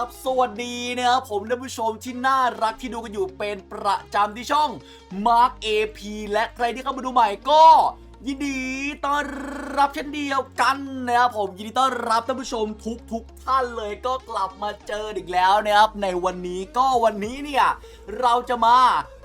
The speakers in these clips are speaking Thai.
ครับ สวัสดีนะครับผมท่านผู้ชมที่น่ารักที่ดูกันอยู่เป็นประจำที่ช่อง Mark AP และใครที่เข้ามาดูใหม่ก็ ยินดีต้อนรับเช่นเดียวกันนะครับผมยินดีต้อนรับท่านผู้ชมทุกทุกท่านเลยก็กลับมาเจออีกแล้วนะครับในวันนี้ก็วันนี้เนี่ยเราจะมา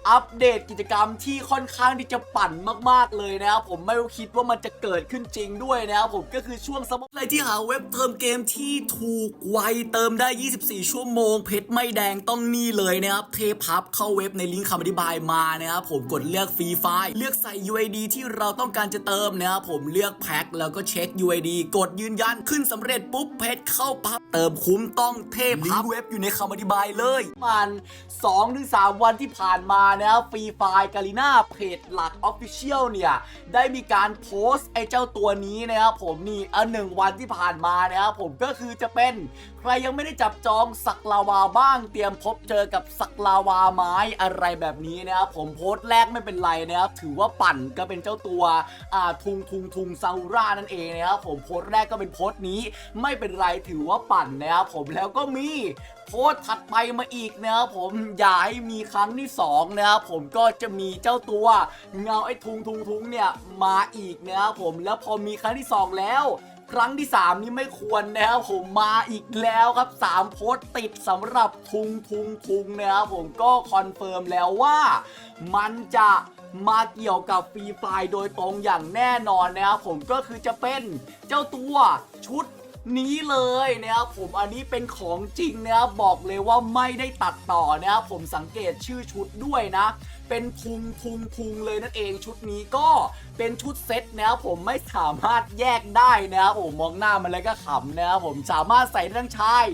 อัปเดตกิจกรรมที่ค่อนข้างที่จะปั่นมากๆเลยนะครับผมไม่คิดว่ามันจะเกิดขึ้นจริงด้วยนะครับผมก็คือช่วงสมองอะไรที่หาเว็บเติมเกมที่ถูกไวเติมได้ 24 ชั่วโมง เพชรไม่แดงต้องนี่เลยนะครับเทพับเข้าเว็บในลิงก์คำอธิบายมานะครับผมกดเลือกฟรีไฟล์เลือกใส่ UID ที่เราต้องการจะเติมนะครับผมเลือกแพ็คแล้วก็เช็ค UID กดยืนยันขึ้นสำเร็จปุ๊บเพชรเข้าปั๊บเติมคุ้มต้องเทพลิงก์เว็บอยู่ในคำอธิบายเลยมัน2-3ถึง3วันที่ผ่านมานะครับฟรีไฟล์กาลิน่าเพจหลัก Official เนี่ย ได้มีการโพสต์ไอ้เจ้าตัวนี้นะครับผมนี่อันหนึ่งวันที่ผ่านมานะครับผมก็คือจะเป็นใครยังไม่ได้จับจองสักลาวาบ้างเตรียมพบเจอกับสักลาวาไม้อะไรแบบนี้นะครับผมโพสต์แรกไม่เป็นไรนะครับถือว่าปั่นก็เป็นเจ้าตัวอ่าทุงทุงทุงซาอุรานั่นเองนะครับผมโพสต์แรกก็เป็นโพสต์นี้ ไม่เป็นไรถือว่าปั่นนะครับผมแล้วก็มีโพสต์ถัดไปมาอีกนะครับผมอย่าให้มีครั้งที่สองนะครับผมก็จะมีเจ้าตัวเงาไอ้ทุงทุงทุงเนี่ยมาอีกนะครับผมแล้วพอมีครั้งที่สองแล้วครั้งที่ 3 นี่ไม่ควรนะครับผมมาอีกแล้วครับ 3 โพสต์ติดสำหรับทุงทุงทุงนะครับผมก็คอนเฟิร์มแล้วว่ามันจะมาเกี่ยวกับฟรีไฟล์โดยตรงอย่างแน่นอนนะครับผมก็คือจะเป็นเจ้าตัวชุด นี้เลยนะครับผมอันนี้เป็นของจริงนะครับบอกเลยว่าไม่ได้ตัดต่อนะครับผมสังเกตชื่อชุดด้วยนะ เป็นทุงทุงทุงเลยนั่นเองชุดนี้ก็เป็นชุดเซ็ตนะครับผมไม่สามารถแยกได้นะครับผมมองหน้ามันแล้วก็ขำนะครับผมสามารถใส่ทั้งชาย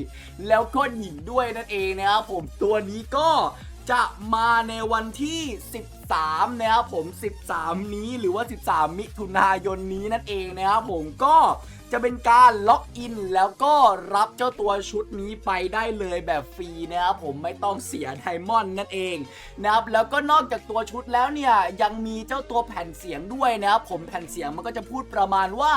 แล้วก็หญิงด้วยนั่นเองนะครับผมตัวนี้ก็จะมาในวันที่ 13 นะครับผม 13 นี้หรือว่า 13 มิถุนายนนี้นั่นเองนะครับผมก็ จะเป็นการล็อกอินแล้วก็รับเจ้าตัวชุดนี้ไปได้เลยแบบฟรีนะครับผมไม่ต้องเสียไดมอนด์นั่นเองนะครับแล้วก็นอกจากตัวชุดแล้วเนี่ยยังมีเจ้าตัวแผ่นเสียงด้วยนะครับผมแผ่นเสียงมันก็จะพูดประมาณว่า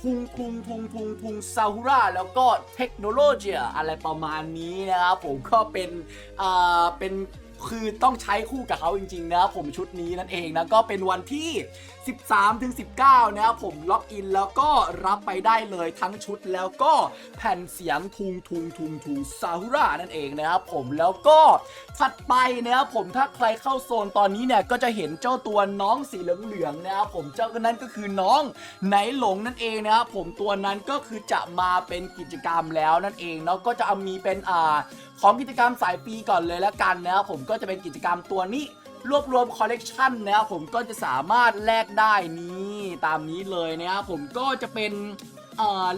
ทุงทุงทุงทุงทุงซาฮุราแล้วก็เทคโนโลยีอะไรประมาณนี้นะครับผมก็เป็นอ่าเป็น คือต้องใช้คู่กับเขาจริงๆนะครับผมชุดนี้นั่นเองนะก็เป็นวันที่ 13ถึง19 นะครับผมล็อกอินแล้วก็รับไปได้เลยทั้งชุดแล้วก็แผ่นเสียงทุงทุงทุงทุงซาฮุรานั่นเองนะครับผมแล้วก็ถัดไปนะครับผมถ้าใครเข้าโซนตอนนี้เนี่ยก็จะเห็นเจ้าตัวน้องสีเหลืองๆนะครับผมเจ้านั้นก็คือน้องไหนหลงนั่นเองนะครับผมตัวนั้นก็คือจะมาเป็นกิจกรรมแล้วนั่นเองเนาะก็จะมีเป็นอ่าของกิจกรรมสายปีก่อนเลยแล้วกันนะครับผมก็จะเป็นกิจกรรมตัวนี้ รวบรวมคอลเลกชันนะครับผมก็จะสามารถแลกได้นี่ตามนี้เลยนะครับผมก็จะเป็น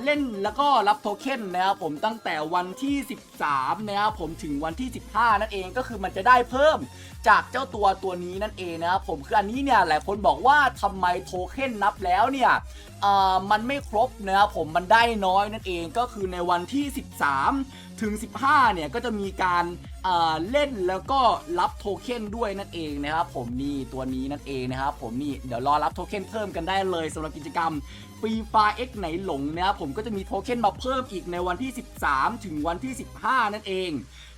เล่นแล้วก็รับโทเค็นนะครับผมตั้งแต่วันที่ 13นะครับผมถึงวันที่ 15 นั่นเองก็คือมันจะได้เพิ่มจากเจ้าตัวตัวนี้นั่นเองนะครับผมคืออันนี้เนี่ยหลายคนบอกว่าทำไมโทเค็นนับแล้วเนี่ยอ่อมันไม่ครบนะครับผมมันได้น้อยนั่นเองก็คือในวันที่ 13 ถึง 15 เนี่ย ก็จะมีการเล่นแล้วก็รับโทเค็นด้วยนั่นเองนะครับผมนี่ตัวนี้นั่นเองนะครับผมนี่เดี๋ยวรอรับโทเค็นเพิ่มกันได้เลยสำหรับกิจกรรมฟรีไฟ X ไหนหลงนะครับผมก็จะมีโทเค็นมาเพิ่มอีกในวันที่ 13 ถึงวันที่ 15 นั่นเอง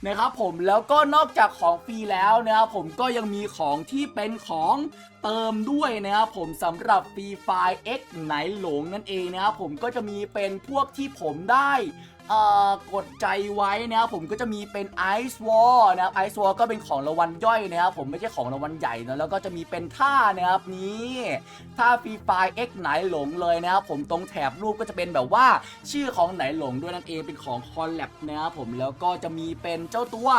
นะครับผมแล้วก็นอกจากของฟรีแล้วนะครับผมก็ยังมีของที่เป็นของเติมด้วยนะครับผมสำหรับฟรีไฟ X ไหนหลงนั่นเองนะครับผมก็จะมีเป็นพวกที่ผมได้ กดใจไว้นะครับผมก็จะมีเป็น Ice Wall นะครับ Ice Wall ก็เป็นของรางวัลย่อยนะครับผมไม่ใช่ของรางวัลใหญ่นะแล้วก็จะมีเป็นท่านะครับนี้ท่าฟรีไฟ X ไหนหลงเลยนะครับผมตรงแถบรูปก็จะเป็นแบบว่าชื่อของไหนหลงด้วยนั่นเองเป็นของคอลแลบนะครับผมแล้วก็จะมีเป็นเจ้าตัว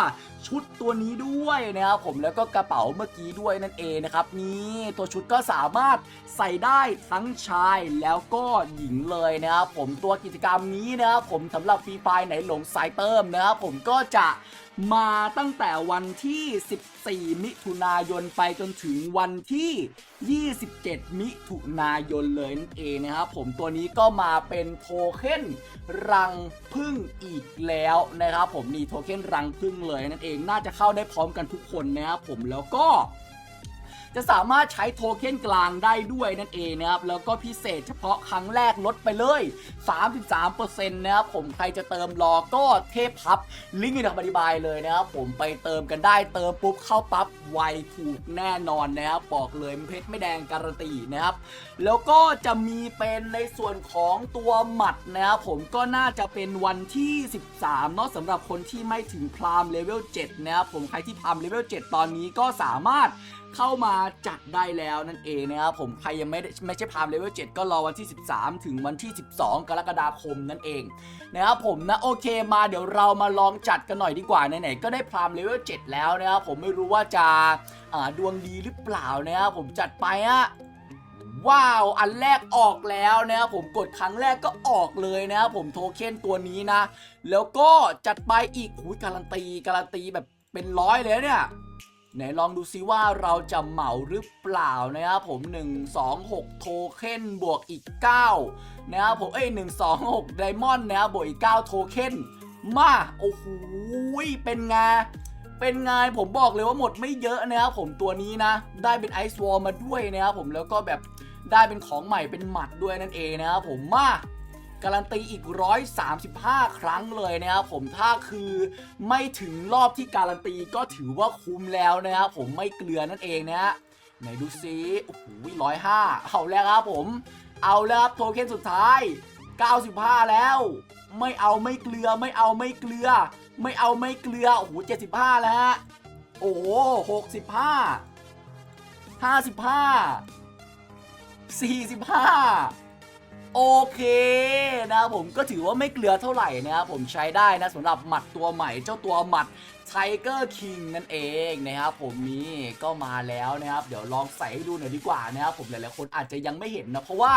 ชุดตัวนี้ด้วยนะครับผมแล้วก็กระเป๋าเมื่อกี้ด้วยนั่นเองนะครับนี่ตัวชุดก็สามารถใส่ได้ทั้งชายแล้วก็หญิงเลยนะครับผมตัวกิจกรรมนี้นะครับผมสำหรับฟรีไฟไหนหลงสายเติมนะครับผมก็จะมาตั้งแต่วันที่ 14 มิถุนายนไปจนถึงวันที่ 27 มิถุนายนเลยนั่นเองนะครับผมตัวนี้ก็มาเป็นโทเค็นรังพึ่งอีกแล้วนะครับผมนี่โทเค็นรังพึ่งเลยนั่นเองน่าจะเข้าได้พร้อมกันทุกคนนะครับผมแล้วก็ จะสามารถใช้โทเค็นกลางได้ด้วยนั่นเองนะครับ แล้วก็พิเศษเฉพาะครั้งแรกลดไปเลย 33%นะครับผมใครจะเติมรอก็เทพพับ ลิงก์อยู่ในคำอธิบายเลยนะครับผมไปเติมกันได้เติมปุ๊บเข้าปั๊บไวถูกแน่นอนนะครับบอกเลยเพชรไม่แดงการันตีนะครับ แล้วก็จะมีเป็นในส่วนของตัวหมัดนะครับผมก็น่าจะเป็นวันที่ 13 เนาะสำหรับคนที่ไม่ถึงพรามเลเวล7นะครับผมใครที่พรามเลเวล7ตอนนี้ก็สามารถเข้ามาจัดได้แล้วนั่นเองนะครับผมใครยังไม่ได้ไม่ใช่พามเลเวล7ก็รอวันที่ 13 ถึงวันที่ 12 กรกฎาคมนั่นเองนะครับผมนะโอเคมาเดี๋ยวเรามาลองจัดกันหน่อยดีกว่าไหนๆก็ได้พามเลเวล7แล้วนะครับผมไม่รู้ว่าจะดวงดีหรือเปล่านะครับผมจัดไปอะว้าว อันแรกออกแล้วนะครับผมกดครั้งแรกก็ออกเลยนะครับผมโทเค็นตัวนี้นะ แล้วก็จัดไปอีกหุยการันตีการันตีแบบเป็นร้อยเลยเนี่ย ไหนลองดูซิว่าเราจะเหมาหรือเปล่านะครับผม 1 2 6 โทเค็นบวกอีก 9 นะครับผม เอ้ย 1 2 6 ไดมอนด์นะครับบวกอีก 9 โทเค็นมา โอ้โหเป็นไงเป็นไงผมบอกเลยว่าหมดไม่เยอะนะครับผมตัวนี้นะ ได้เป็นไอซ์วอลมาด้วยนะครับผมแล้วก็แบบได้เป็นของใหม่เป็นหมัดด้วยนั่นเองนะครับผมมา การันตีอีก 135 ครั้งเลยนะครับผมถ้าคือไม่ถึงรอบที่การันตีก็ถือว่าคุ้มแล้วนะครับผมไม่เกลือนั่นเองนะฮะไหนดูซิโอ้โหร้อยห้าเอาแล้วครับผม เอาแล้วครับโทเค็นสุดท้าย 95 แล้ว ไม่เอาไม่เกลือไม่เอาไม่เกลือ ไม่เอาไม่เกลือโอ้โห75 แล้วฮะโอ้โห65 55 45 โอเคนะครับผมก็ถือว่าไม่เกลือเท่าไหร่นะครับผมใช้ได้นะสำหรับหมัดตัวใหม่เจ้าตัวหมัดไทเกอร์คิงนั่นเองนะครับผมนี่ก็มาแล้วนะครับ เดี๋ยวลองใส่ให้ดูหน่อยดีกว่านะครับผมหลายๆคนอาจจะยังไม่เห็นนะเพราะว่า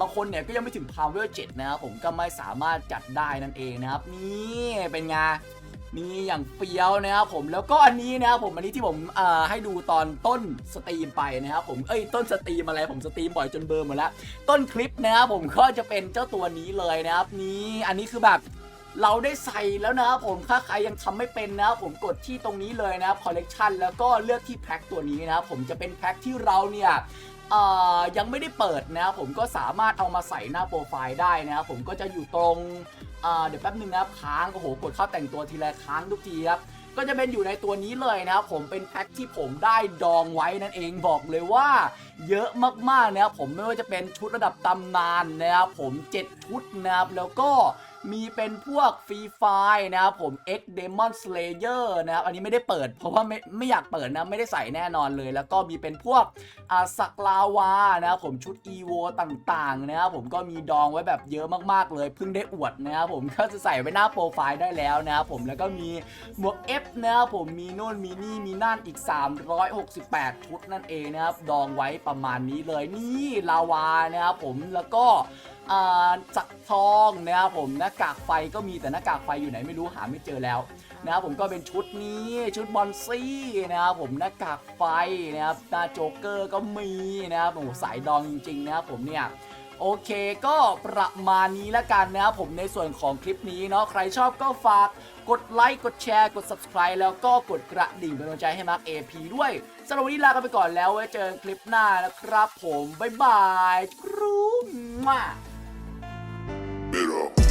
บางคนเนี่ยก็ยังไม่ถึงพาวเวอร์เจ็นะครับผมก็ไม่สามารถจัดได้นั่นเองนะครับ นี่เป็นไง นี่อย่างเฟี้ยวนะครับผมแล้วก็อันนี้นะครับผมอันนี้ที่ผมเอ่อให้ดูตอนต้นสตรีมไปนะครับผมเอ้ยต้นสตรีมอะไรผมสตรีมบ่อยจนเบลอร์หมดแล้วต้นคลิปนะครับผมก็จะเป็นเจ้าตัวนี้เลยนะครับนี่อันนี้คือแบบเราได้ใส่แล้วนะครับผมถ้าใครยังทำไม่เป็นนะครับผมกดที่ตรงนี้เลยนะครับคอลเลกชันแล้วก็เลือกที่แพ็คตัวนี้นะครับผมจะเป็นแพ็คที่เราเนี่ยยังไม่ได้เปิดนะครับผมก็สามารถเอามาใส่หน้าโปรไฟล์ได้นะครับผมก็จะอยู่ตรง เดี๋ยวแป๊บนึงนะครับค้างโอ้โหกดเข้าแต่งตัวทีไรค้างทุกทีครับก็จะเป็นอยู่ในตัวนี้เลยนะครับผมเป็นแพ็คที่ผมได้ดองไว้นั่นเองบอกเลยว่า เยอะมากๆนะครับผมไม่ว่าจะเป็นชุดระดับตำนานนะครับผม 7 ชุดนะครับแล้วก็ มีเป็นพวกฟรีไฟนะครับผม X Demon Slayer นะครับ อันนี้ไม่ได้เปิด เพราะว่าไม่ไม่อยากเปิดนะ ไม่ได้ใส่แน่นอนเลย แล้วก็มีเป็นพวกอาสักลาวานะครับผมชุด EVO ต่างๆนะครับผมก็มีดองไว้แบบเยอะมากๆเลย เพิ่งได้อวดนะครับผมก็จะใส่ไว้หน้าโปรไฟล์ได้แล้วนะครับผมแล้วก็มีหมวก F นะครับผมมีโน่นมีนี่มีนั่นอีก 368 ชุดนั่นเองนะครับดองไว้ประมาณนี้เลยนี่ลาวานะครับผมแล้วก็ จักรทองนะครับผมหน้ากากไฟก็มีแต่หน้ากากไฟอยู่ไหนไม่รู้หาไม่เจอแล้วนะครับผมก็เป็นชุดนี้ชุดบอลซี่นะครับผมหน้ากากไฟนะครับหน้าโจ๊กเกอร์ก็มีนะครับโอ้สายดองจริงๆนะครับผมเนี่ยโอเคก็ประมาณนี้แล้วกันนะครับผมในส่วนของคลิปนี้เนาะใครชอบก็ฝากกดไลค์กดแชร์กด subscribe แล้วก็กดกระดิ่งเป็นกำลังใจให้มาร์ค AP ด้วยสำหรับวันนี้ลากันไปก่อนแล้วไว้เจอกันคลิปหน้านะครับผม บ๊ายบายกรู๊มมา Mirror.